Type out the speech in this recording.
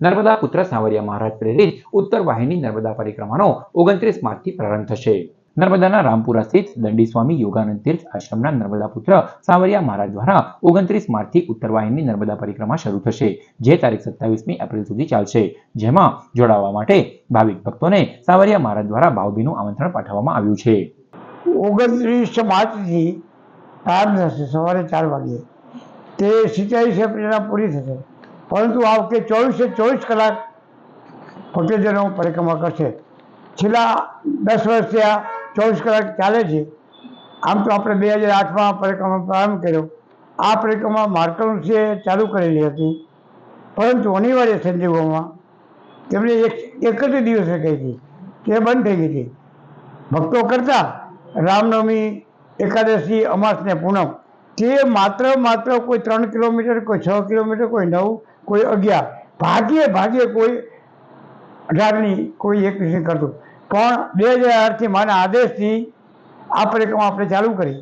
નર્મદા પુત્ર સાવરિયા મહારાજ પ્રેરિત ઉત્તર વાહિની નર્મદા પરિક્રમાનો ઓગણત્રીસ માર્ચથી પ્રારંભ થશે. નર્મદાના રામપુરા સ્થિત દંડી સ્વામી યોગાનંદ તીર્થ આશ્રમના નર્મદા પુત્ર સાવરિયા મહારાજ દ્વારા ઓગણત્રીસ માર્ચથી ઉત્તર વાહિની નર્મદા પરિક્રમા શરૂ થશે, જે તારીખ સત્તાવીસમી એપ્રિલ સુધી ચાલશે. જેમાં જોડાવા માટે ભાવિક ભક્તોને સાવરિયા મહારાજ દ્વારા ભાવભીનું આમંત્રણ પાઠવવામાં આવ્યું છે. ઓગણત્રીસ માર્ચથી પ્રારંભ થશે, સવારે ચાર વાગ્યે. તે સિત્યાવીસ એપ્રિલના પૂરી થશે. પરંતુ આ વખતે ચોવીસે ચોવીસ કલાક ભક્તજનો પરિક્રમા કરશે. છેલ્લા દસ વર્ષથી આ ચોવીસ કલાક ચાલે છે. આમ તો આપણે બે હજાર આઠમાં પરિક્રમા પ્રારંભ કર્યો. આ પરિક્રમા માર્કરસિંહે ચાલુ કરેલી હતી. પરંતુ અનિવાર્ય સંજોગોમાં તેમણે એક એક જ દિવસે કહી હતી તે બંધ થઈ ગઈ હતી. ભક્તો કરતા રામનવમી એકાદશી અમાસ ને પૂનમ. તે માત્ર માત્ર કોઈ ત્રણ કિલોમીટર, કોઈ છ કિલોમીટર, કોઈ નવ કોઈ અગિયાર. ભાગ્યે ભાગ્યે કોઈ અઢારની કોઈ એક કરતું. પણ બે હજાર આઠથી માના આદેશથી આ પરિક્રમા આપણે ચાલુ કરી.